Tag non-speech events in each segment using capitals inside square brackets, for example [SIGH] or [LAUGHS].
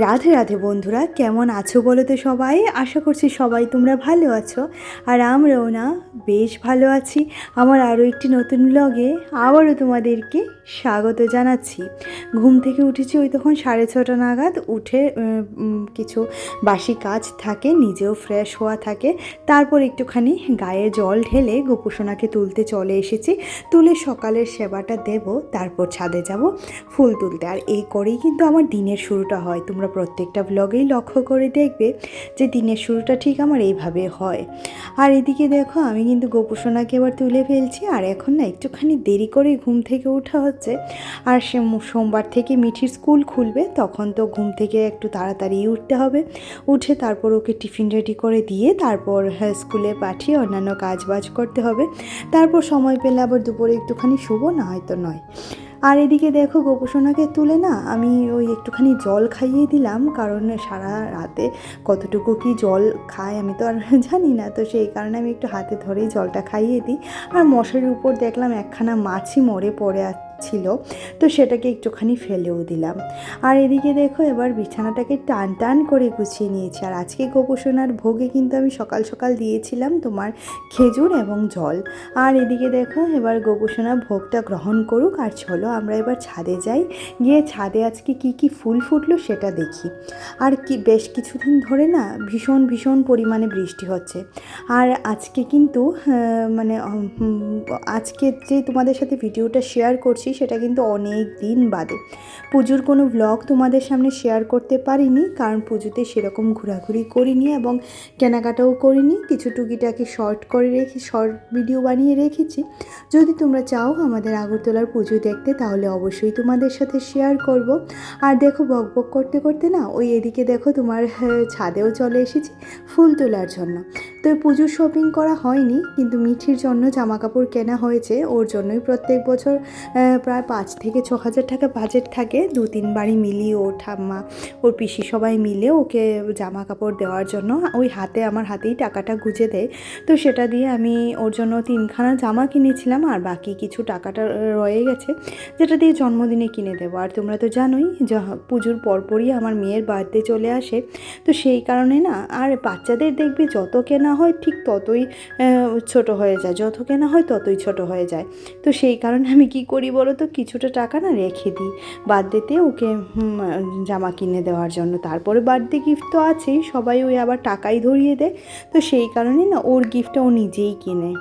রাধে রাধে বন্ধুরা, কেমন আছো বলো তো সবাই? আশা করছি সবাই তোমরা ভালো আছো। আর আমরাও না, বেশ ভালো আছি। আমার আরও একটি নতুন ব্লগে আবারও তোমাদেরকে স্বাগত জানাচ্ছি। ঘুম থেকে উঠেছি ওই তখন সাড়ে ছটা নাগাদ। উঠে কিছু বাসি কাজ থাকে, নিজেও ফ্রেশ হওয়া থাকে। তারপর একটুখানি গায়ে জল ঢেলে গোপুসোনাকে তুলতে চলে এসেছি। তুলে সকালের সেবাটা দেব, তারপর ছাদে যাব ফুল তুলতে। আর এই করেই কিন্তু আমার দিনের শুরুটা হয়। তোমরা প্রত্যেকটা ব্লগেই লক্ষ্য করে দেখবে যে দিনের শুরুটা ঠিক আমার এইভাবে হয়। আর এদিকে দেখো আমি কিন্তু গোপুসোনাকে এবার তুলে ফেলছি আর এখন না একটুখানি দেরি করে ঘুম থেকে ওঠা হচ্ছে। আর সে সোমবার থেকে মিঠির স্কুল খুলবে তখন তো ঘুম থেকে একটু তাড়াতাড়ি উঠতে হবে। উঠে তারপর ওকে টিফিন রেডি করে দিয়ে তারপর হ্যাঁ, স্কুলে পাঠিয়ে অন্যান্য কাজ বাজ করতে হবে। তারপর সময় পেলে আবার দুপুরে একটুখানি শুভ না হয়তো নয়। আর এদিকে দেখো গোপসোনাকে তুলে না আমি ওই একটুখানি জল খাইয়ে দিলাম, কারণ সারা রাতে কতটুকু কি জল খায় আমি তো আর [LAUGHS] জানি না। তো সেই কারণে আমি একটু হাতে ধরেই জলটা খাইয়ে দিই। আর মশারির উপর দেখলাম একখানা মাছি মরে পড়ে ছিল, তো সেটাকে একটুখানি ফেলেও দিলাম। আর এদিকে দেখো এবার বিছানাটাকে টান টান করে গুছিয়ে নিয়েছি। আর আজকে গোপসোনার ভোগে কিন্তু আমি সকাল সকাল দিয়েছিলাম তোমার খেজুর এবং জল। আর এদিকে দেখো এবার গোপসোনা ভোগটা গ্রহণ করুক। আর চলো আমরা এবার ছাদে যাই। গিয়ে ছাদে আজকে কি কি ফুল ফুটলো সেটা দেখি। আর কি, বেশ কিছুদিন ধরে না ভীষণ ভীষণ পরিমাণে বৃষ্টি হচ্ছে। আর আজকে কিন্তু মানে আজকে যে তোমাদের সাথে ভিডিওটা শেয়ার করছি সেটা কিন্তু অনেক দিন বাদে। পুজোর কোনো ব্লগ তোমাদের সামনে শেয়ার করতে পারিনি কারণ পুজোতে সেরকম ঘোরাঘুরি করিনি এবং কেনাকাটাও করিনি। কিছু টুকিটাকি শর্ট করে রেখে শর্ট ভিডিও বানিয়ে রেখেছি। যদি তোমরা চাও আমাদের আগরতলার পুজো দেখতে তাহলে অবশ্যই তোমাদের সাথে শেয়ার করব। আর দেখো বক বক করতে করতে না ওই এদিকে দেখো তোমার হ্যাঁ, ছাদেও চলে এসেছি ফুল তোলার জন্য। তো পুজোর শপিং করা হয়নি, কিন্তু মিঠির জন্য জামা কাপড় কেনা হয়েছে। ওর জন্যই প্রত্যেক বছর প্রায় পাঁচ থেকে ছ হাজার টাকা বাজেট থাকে। দু তিনবারই মিলিয়ে ওর ঠাম্মা, ওর পিসি সবাই মিলে ওকে জামা কাপড় দেওয়ার জন্য ওই হাতে, আমার হাতেই টাকাটা গুজে দেয়। তো সেটা দিয়ে আমি ওর জন্য তিনখানা জামা কিনেছিলাম আর বাকি কিছু টাকাটা রয়ে গেছে, যেটা দিয়ে জন্মদিনে কিনে দেবো। আর তোমরা তো জানোই পুজোর পরপরই আমার মেয়ের বার্থডে চলে আসে। তো সেই কারণে না, আর বাচ্চাদের দেখবে যত কেনা হয় ঠিক ততই ছোট হয়ে যায়। যত কেনা হয় ততই ছোট হয়ে যায়। তো সেই কারণে আমি কি করি বলো তো কিছুটা টাকা না রেখে দিই। বার্থডেতে ওকে জামা কিনে দেওয়ার জন্য। তারপরে বার্থডে গিফট তো আছেই, সবাই ওই আবার টাকাই ধরিয়ে দেয়। তো সেই কারণে না ওর গিফটটা ও নিজেই কিনে।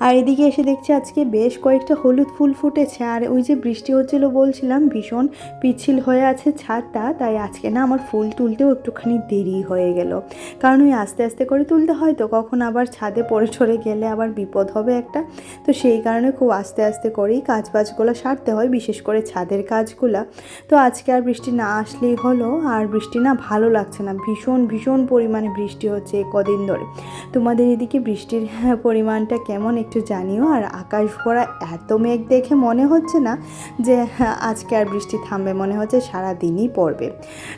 আর এদিকে এসে দেখছি আজকে বেশ কয়েকটা হলুদ ফুল ফুটেছে। আর ওই যে বৃষ্টি হচ্ছিল বলছিলাম ভীষণ পিছিল হয়ে আছে ছাদটা তাই আজকে না আমার ফুল তুলতেও একটুখানি দেরি হয়ে গেল। কারণ ওই আস্তে আস্তে করে তুলতে হয় তো কখন আবার ছাদে পড়ে চড়ে গেলে আবার বিপদ হবে একটা। তো সেই কারণে খুব আস্তে আস্তে করেই কাজ বাজগুলো সারতে হয় বিশেষ করে ছাদের কাজগুলো। তো আজকে আর বৃষ্টি না আসলেই হলো আর বৃষ্টি না ভালো লাগছে না ভীষণ ভীষণ পরিমাণে বৃষ্টি হচ্ছে কদিন ধরে। তোমাদের এদিকে বৃষ্টির হ্যাঁ, পরিমাণটা কেমন একটু জানিও আর আকাশ ভরা এত মেঘ দেখে মনে হচ্ছে না যে হ্যাঁ, আজকে আর বৃষ্টি থামবে মনে হচ্ছে সারা দিনই পড়বে।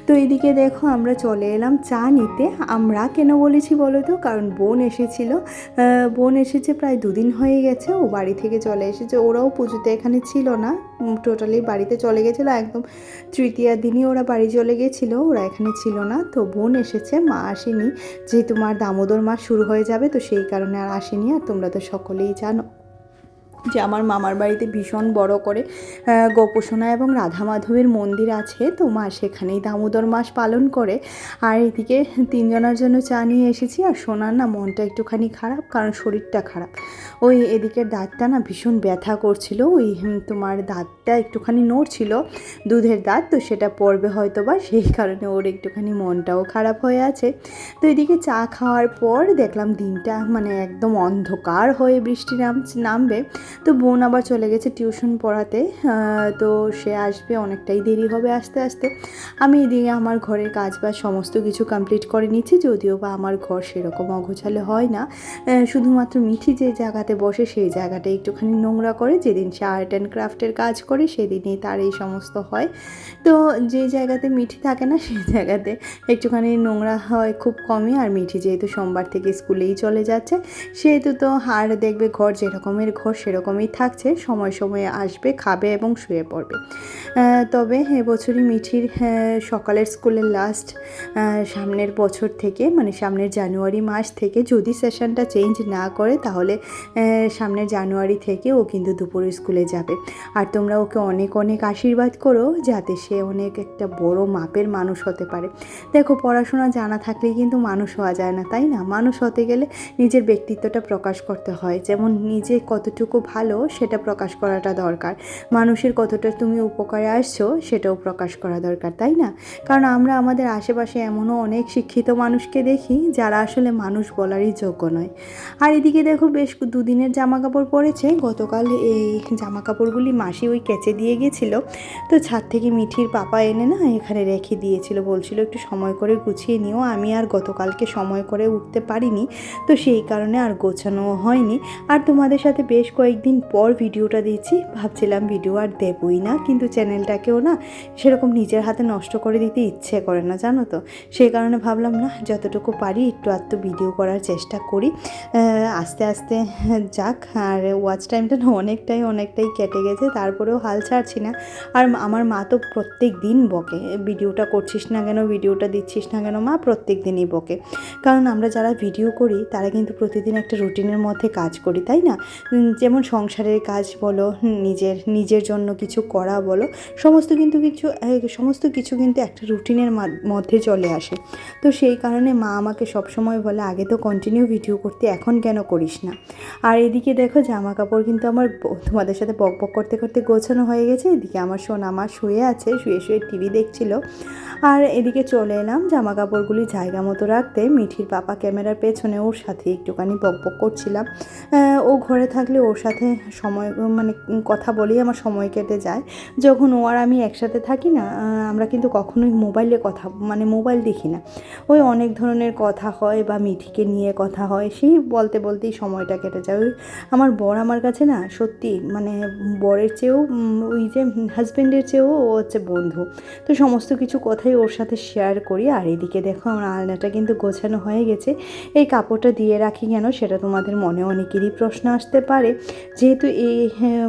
তো এদিকে দেখো আমরা চলে এলাম চা নিতে। আমরা কেন বলেছি বলো তো? কারণ বোন এসেছিল। বোন এসেছে প্রায় দুদিন হয়ে গেছে ও বাড়ি থেকে চলে এসেছে। ওরাও পুজোতে এখানে ছিল না। টোটালি বাড়িতে চলে গেছিল, একদম তৃতীয় দিনই ওরা বাড়ি চলে গেছিল, ওরা এখানে ছিল না, তো বোন এসেছে, মা আসেনি, যেহেতু মার দামোদর মাস শুরু হয়ে যাবে, তো সেই কারণে আর আসেনি, আর তোমরা তো সকলেই জানো। যে আমার মামার বাড়িতে ভীষণ বড় করে গোপোষণা এবং রাধা মাধবের মন্দির আছে। তো মা সেখানেই দামোদর মাস পালন করে। আর এদিকে তিনজনের জন্য চা নিয়ে এসেছি। আর সোনার না মনটা একটুখানি খারাপ, কারণ শরীরটা খারাপ। ওই এদিকের দাঁতটা না ভীষণ ব্যথা করছিল। ওই তোমার দাঁতটা একটুখানি নড়ছিল, দুধের দাঁত। তো সেটা পড়বে হয়তো বা সেই কারণে ওর একটুখানি মনটাও খারাপ হয়ে আছে। তো এদিকে চা খাওয়ার পর দেখলাম দিনটা মানে একদম অন্ধকার হয়ে বৃষ্টি নাম, নামবে। তো বোন আবার চলে গেছে টিউশন পড়াতে তো সে আসবে, অনেকটাই দেরি হবে আস্তে আস্তে। আমি এদিকে আমার ঘরের কাজ বাজ সমস্ত কিছু কমপ্লিট করে নিচ্ছি, যদিও বা আমার ঘর সেরকম অগোছালো হয় না। শুধুমাত্র মিঠি যে জায়গাতে বসে সেই জায়গাটা একটুখানি নোংরা করে, যেদিন সে আর্ট অ্যান্ড ক্রাফটের কাজ করে সেদিনই তার এই সমস্ত হয়। তো যে জায়গাতে মিঠি থাকে না, সেই জায়গাতে একটুখানি নোংরা হয় খুব কমই, আর মিঠি যেহেতু সোমবার থেকে স্কুলেই চলে যাচ্ছে, সেহেতু তো আর দেখবে ঘর যেরকমের ঘর সেরকম সেরকমই থাকছে, সময় সময়ে আসবে, খাবে এবং শুয়ে পড়বে। তবে এবছরই মিঠির সকালের স্কুলের লাস্ট সামনের বছর থেকে মানে সামনের জানুয়ারি মাস থেকে যদি সেশনটা চেঞ্জ না করে, তাহলে সামনের জানুয়ারি থেকে ও কিন্তু দুপুরে স্কুলে যাবে। আর তোমরা ওকে অনেক অনেক আশীর্বাদ করো, যাতে সে অনেক একটা বড় মাপের মানুষ হতে পারে। দেখো, পড়াশোনা জানা থাকলেই কিন্তু মানুষ হওয়া যায় না, তাই না? মানুষ হতে গেলে নিজের ব্যক্তিত্বটা প্রকাশ করতে হয়। যেমন নিজে কতটুকু ভালো, সেটা প্রকাশ করাটা দরকার। মানুষের কতটা তুমি উপকারে আসছো, সেটাও প্রকাশ করা দরকার, তাই না? কারণ আমরা আমাদের আশেপাশে এমনও অনেক শিক্ষিত মানুষকে দেখি, যারা আসলে মানুষ বলারই যোগ্য নয়। আর এদিকে দেখো বেশ দুদিনের জামা কাপড় পরেছে, গতকাল এই জামা কাপড়গুলি মাসি ওই কেচে দিয়ে গেছিল। তো ছাদ থেকে মিঠির পাপা এনে না এখানে রেখে দিয়েছিল, বলছিল একটু সময় করে গুছিয়ে নিও, আমি আর গতকালকে সময় করে উঠতে পারিনি। তো সেই কারণে আর গোছানো হয়নি। আর তোমাদের সাথে বেশ কয়েকদিন পর ভিডিওটা দিচ্ছি ভাবছিলাম ভিডিও আর দেবই না, কিন্তু চ্যানেলটাকেও না সেরকম নিজের হাতে নষ্ট করে দিতে ইচ্ছে করে না, জানো তো? সেই কারণে ভাবলাম, না, যতটুকু পারি একটু আধটু ভিডিও করার চেষ্টা করি। আস্তে আস্তে যাক, আর ওয়াচ টাইমটা না অনেকটাই অনেকটাই কেটে গেছে, তারপরেও হাল ছাড়ছি না। আর আমার মা তো প্রত্যেক দিন বকে, ভিডিওটা করছিস না কেন? ভিডিওটা দিচ্ছিস না কেন? মা প্রত্যেক দিনই বকে। কারণ আমরা যারা ভিডিও করি, তারা কিন্তু প্রতিদিন একটা রুটিনের মধ্যে কাজ করি, তাই না? যেমন সংসারের কাজ বলো নিজের নিজের জন্য কিছু করা বলো, সমস্ত কিন্তু কিছু সমস্ত কিছু কিন্তু একটা রুটিনের মধ্যে চলে আসে। তো সেই কারণে মা আমাকে সবসময় বলে, আগে তো কন্টিনিউ ভিডিও করতে, এখন কেন করিস না? আর এদিকে দেখো জামা কাপড় কিন্তু আমার তোমাদের সাথে বক বক করতে করতে গোছানো হয়ে গেছে। এদিকে আমার সোনা মা শুয়ে আছে, শুয়ে শুয়ে টিভি দেখছিল। আর এদিকে চলে এলাম জামা কাপড়গুলি জায়গা মতো রাখতে। মিঠির পাপা ক্যামেরার পেছনে ওর সাথে একটুখানি বক বক করছিলাম। ও ঘরে থাকলে ওর সাথে সময় মানে কথা বলেই আমার সময় কেটে যায়। যখন ও আর আমি একসাথে থাকি না আমরা কিন্তু কখনোই মোবাইলে কথা মানে মোবাইল দেখি না। ওই অনেক ধরনের কথা হয় বা মিঠিকে নিয়ে কথা হয়, সেই বলতে বলতেই সময়টা কেটে যায়। ওই আমার বর আমার কাছে না সত্যি মানে বরের চেয়েও ওই যে হাজব্যান্ডের চেয়েও ও হচ্ছে বন্ধু। তো সমস্ত কিছু কথাই ওর সাথে শেয়ার করি। আর এদিকে দেখো আমার আলনাটা কিন্তু গোছানো হয়ে গেছে। এই কাপড়টা দিয়ে রাখি কেন সেটা তোমাদের মনে অনেকেরই প্রশ্ন আসতে পারে। যেহেতু এই হ্যাঁ,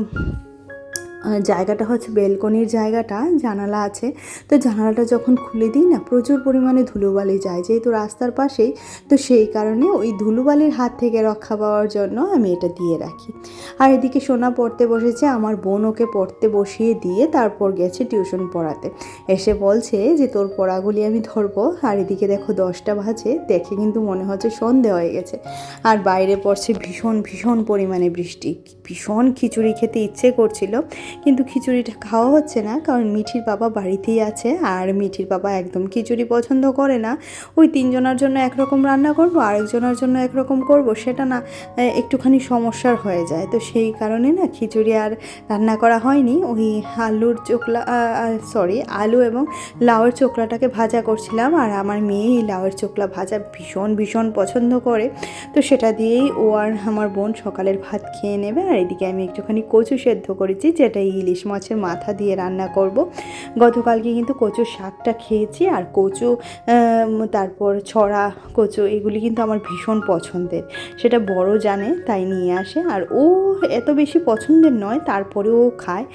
জায়গাটা হচ্ছে বেলকনির জায়গাটা, জানালা আছে। তো জানালাটা যখন খুলে দিই না, প্রচুর পরিমাণে ধুলোবালি যায়। যেহেতু রাস্তার পাশেই, তো সেই কারণে ওই ধুলোবালির হাত থেকে রক্ষা পাওয়ার জন্য আমি এটা দিয়ে রাখি। আর এদিকে সোনা পড়তে বসেছে, আমার বোন ওকে পড়তে বসিয়ে দিয়ে তারপর গেছে টিউশন পড়াতে। এসে বলছে যে, তোর পড়াগুলি আমি ধরবো। আর এদিকে দেখো দশটা বাজে, দেখে কিন্তু মনে হচ্ছে সন্ধে হয়ে গেছে। আর বাইরে পড়ছে ভীষণ ভীষণ পরিমাণে বৃষ্টি। ভীষণ খিচুড়ি খেতে ইচ্ছে করছিল। কিন্তু খিচুড়িটা খাওয়া হচ্ছে না, কারণ মিঠির বাবা বাড়িতেই আছে আর মিঠির বাবা একদম খিচুড়ি পছন্দ করে না। ওই তিনজনের জন্য একরকম রান্না করব, আরেকজনের জন্য একরকম করব, সেটা না একটুখানি সমস্যার হয়ে যায়। তো সেই কারণে না খিচুড়ি আর রান্না করা হয়নি। ওই আলুর চোকলা সরি, আলু এবং লাউয়ের চোকলাটাকে ভাজা করছিলাম আর আমার মেয়ে এই লাউয়ের চোকলা ভাজা ভীষণ ভীষণ পছন্দ করে। তো সেটা দিয়েই ও আর আমার বোন সকালের ভাত খেয়ে নেবে আর এদিকে আমি একটুখানি কচু সেদ্ধ করেছি, যেটা ইলিশ মাছের মাথা দিয়ে রান্না করব। গতকালকে কিন্তু কচুর শাকটা খেয়েছি আর কচু তারপর ছড়া কচু, এগুলি কিন্তু আমার ভীষণ পছন্দের। সেটা বড় জানে, তাই নিয়ে আসে। আর ও এত বেশি পছন্দের নয়, তারপরেও ও খায়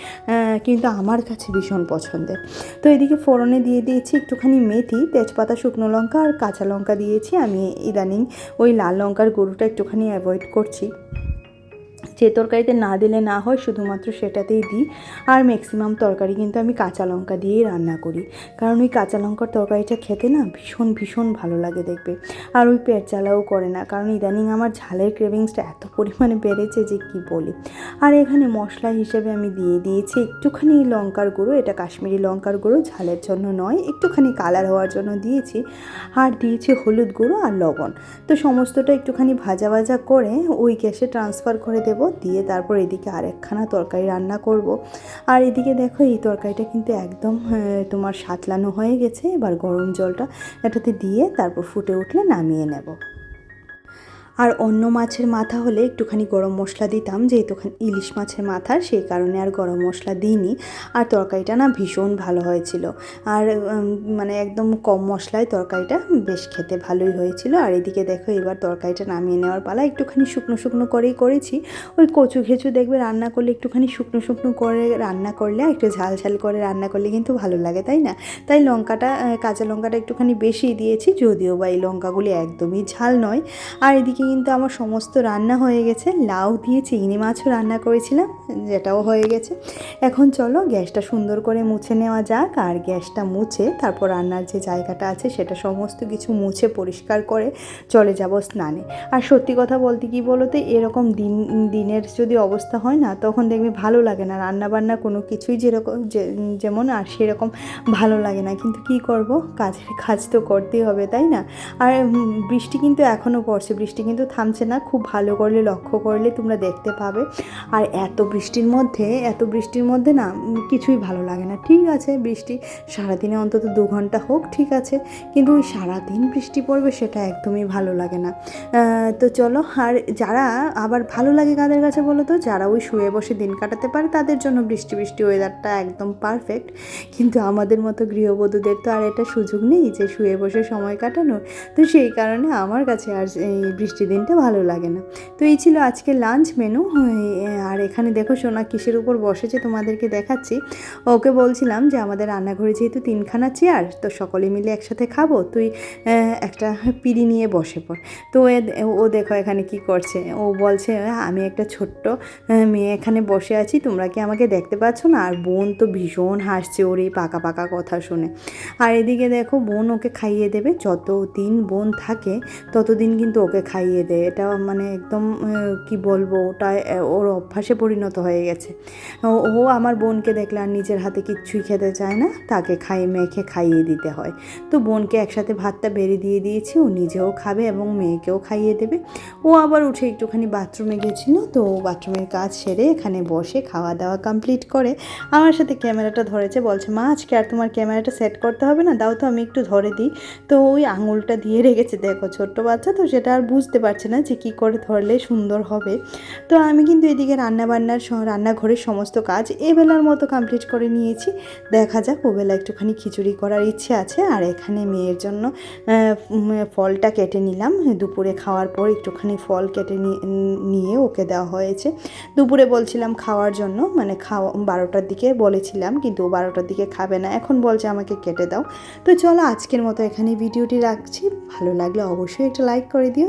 কিন্তু আমার কাছে ভীষণ পছন্দের। তো এদিকে ফোড়নে দিয়ে দিয়েছি একটুখানি মেথি, তেজপাতা, শুকনো লঙ্কা আর কাঁচা লঙ্কা দিয়েছি। আমি ইদানিং ওই লাল লঙ্কার গরুটা একটুখানি অ্যাভয়েড করছি। যে তরকারিতে না দিলে না হয়, শুধুমাত্র সেটাতেই দিই। আর ম্যাক্সিমাম তরকারি কিন্তু আমি কাঁচা লঙ্কা দিয়েই রান্না করি। কারণ ওই কাঁচা লঙ্কার তরকারিটা খেতে না ভীষণ ভীষণ ভালো লাগে দেখবে। আর ওই পেট জ্বালাও করে না। কারণ ইদানিং আমার ঝালের ক্রেভিংসটা এত পরিমাণে বেড়েছে যে কি বলি। আর এখানে মশলা হিসেবে আমি দিয়ে দিয়েছি একটুখানি লঙ্কার গুঁড়ো। এটা কাশ্মীরি লঙ্কার গুঁড়ো, ঝালের জন্য নয়, একটুখানি কালার হওয়ার জন্য দিয়েছি। আর দিয়েছি হলুদ গুঁড়ো আর লবণ। তো সমস্তটা একটুখানি ভাজা ভাজা করে ওই গ্যাসে ট্রান্সফার করে দেব। দিয়ে তারপর এদিকে আরেকখানা তরকারি রান্না করব। আর এদিকে দেখো, এই তরকারিটা কিন্তু একদম তোমার সাতলানো হয়ে গেছে। এবার গরম জলটা এটাতে দিয়ে তারপর ফুটে উঠলে নামিয়ে নেব। আর অন্য মাছের মাথা হলে একটুখানি গরম মশলা দিতাম, যেহেতু ইলিশ মাছের মাথা, সেই কারণে আর গরম মশলা দিইনি। আর তরকারিটা না ভীষণ ভালো হয়েছিল। আর মানে একদম কম মশলায় তরকারিটা বেশ খেতে ভালোই হয়েছিল। আর এদিকে দেখো এবার তরকারিটা নামিয়ে নেওয়ার পালা একটুখানি শুকনো শুকনো করেই করেছি। ওই কচু ঘেঁচু দেখবে রান্না করলে একটুখানি শুকনো শুকনো করে রান্না করলে একটু ঝাল ঝাল করে রান্না করলে কিন্তু ভালো লাগে, তাই না? তাই লঙ্কাটা কাঁচা লঙ্কাটা একটুখানি বেশি দিয়েছি, যদিও বা এই লঙ্কাগুলি একদমই ঝাল নয়। আর এদিকে কিন্তু আমার সমস্ত রান্না হয়ে গেছে। লাউ দিয়ে চিংড়ি মাছও রান্না করেছিলাম, যেটাও হয়ে গেছে। এখন চলো গ্যাসটা সুন্দর করে মুছে নেওয়া যাক, আর গ্যাসটা মুছে তারপর রান্নার যে জায়গাটা আছে সেটা সমস্ত কিছু মুছে পরিষ্কার করে চলে যাব স্নানে। আর সত্যি কথা বলতে কি বলো তো এরকম দিন, দিনের যদি অবস্থা হয় না, তখন দেখবে ভালো লাগে না। রান্না বান্না কোনো কিছুই যেরকম যেমন আর সেরকম ভালো লাগে না। কিন্তু কি করব? কাজের কাজ তো করতেই হবে, তাই না? আর বৃষ্টি কিন্তু এখনও পড়ছে। বৃষ্টি কিন্তু থামছে না। খুব ভালো করলে, লক্ষ্য করলে তোমরা দেখতে পাবে। আর এত বৃষ্টির মধ্যে, এত বৃষ্টির মধ্যে না কিছুই ভালো লাগে না। ঠিক আছে, বৃষ্টি সারাদিনে অন্তত দু ঘণ্টা হোক, ঠিক আছে। কিন্তু ওই সারাদিন বৃষ্টি পড়বে, সেটা একদমই ভালো লাগে না। তো চলো, আর যারা আবার ভালো লাগে কাদের কাছে বলো তো? যারা ওই শুয়ে বসে দিন কাটাতে পারে, তাদের জন্য বৃষ্টি বৃষ্টি ওয়েদারটা একদম পারফেক্ট কিন্তু আমাদের মতো গৃহবধূদের তো আর এটা সুযোগ নেই যে শুয়ে বসে সময় কাটানোর। তো সেই কারণে আমার কাছে আর এই বৃষ্টি দিনটা ভালো লাগে না। তো এই ছিল আজকে লাঞ্চ মেনু আর এখানে দেখো সোনা কিসের উপর বসেছে তোমাদেরকে দেখাচ্ছি। ওকে বলছিলাম যে আমাদের রান্নাঘরে যেহেতু তিনখানা চেয়ার তো সকলে মিলে একসাথে খাব। তুই একটা পিড়ি নিয়ে বসে পড়। তো ও দেখো এখানে কি করছে। ও বলছে, আমি একটা ছোট্ট মেয়ে এখানে বসে আছি। তোমরা কি আমাকে দেখতে পাচ্ছ না? আর বোন তো ভীষণ হাসছে ওর এই পাকা পাকা কথা শুনে। আর এদিকে দেখো বোন ওকে খাইয়ে দেবে। যত দিন বোন থাকে, ততদিন কিন্তু ওকে খাইয়ে দেয় এটা মানে একদম কি বলব ওটা ওর অভ্যাসে পরিণত হয়ে গেছে। ও- ও আমার বোনকে দেখলে আর নিজের হাতে কিচ্ছুই খেতে চায় না, তাকে খাই, মেখে খাইয়ে দিতে হয়। তো বোনকে একসাথে ভাতটা বেড়ে দিয়ে দিয়েছি, ও নিজেও খাবে এবং মেয়েকেও খাইয়ে দেবে। ও আবার উঠে একটুখানি বাথরুমে গেছিল, তো বাথরুমের কাজ সেরে এখানে বসে খাওয়া দাওয়া কমপ্লিট করে আমার সাথে ক্যামেরাটা ধরেছে, বলছে, মা, আজকে আর তোমার ক্যামেরাটা সেট করতে হবে না, দাও তো আমি একটু ধরে দিই। তো ওই আঙুলটা দিয়ে রেখেছে, দেখো, ছোট্ট বাচ্চা, তো সেটা আর বুঝতে পারছে না যে কী করে ধরলে সুন্দর হবে। তো আমি কিন্তু এদিকে রান্নাবান্নার রান্নাঘরের সমস্ত কাজ এবেলার মতো কমপ্লিট করে নিয়েছি। দেখা যাক ওবেলা একটুখানি খিচুড়ি করার ইচ্ছে আছে। আর এখানে মেয়ের জন্য ফলটা কেটে নিলাম। দুপুরে খাওয়ার পর একটুখানি ফল কেটে নিয়ে ওকে দেওয়া হয়েছে। দুপুরে বলছিলাম খাওয়ার জন্য মানে খাওয়া, বারোটার দিকে বলেছিলাম, কিন্তু বারোটার দিকে খাবে না। এখন বলছে আমাকে কেটে দাও। তো চলো আজকের মতো এখানে ভিডিওটি রাখছি। ভালো লাগলে অবশ্যই একটা লাইক করে দিও।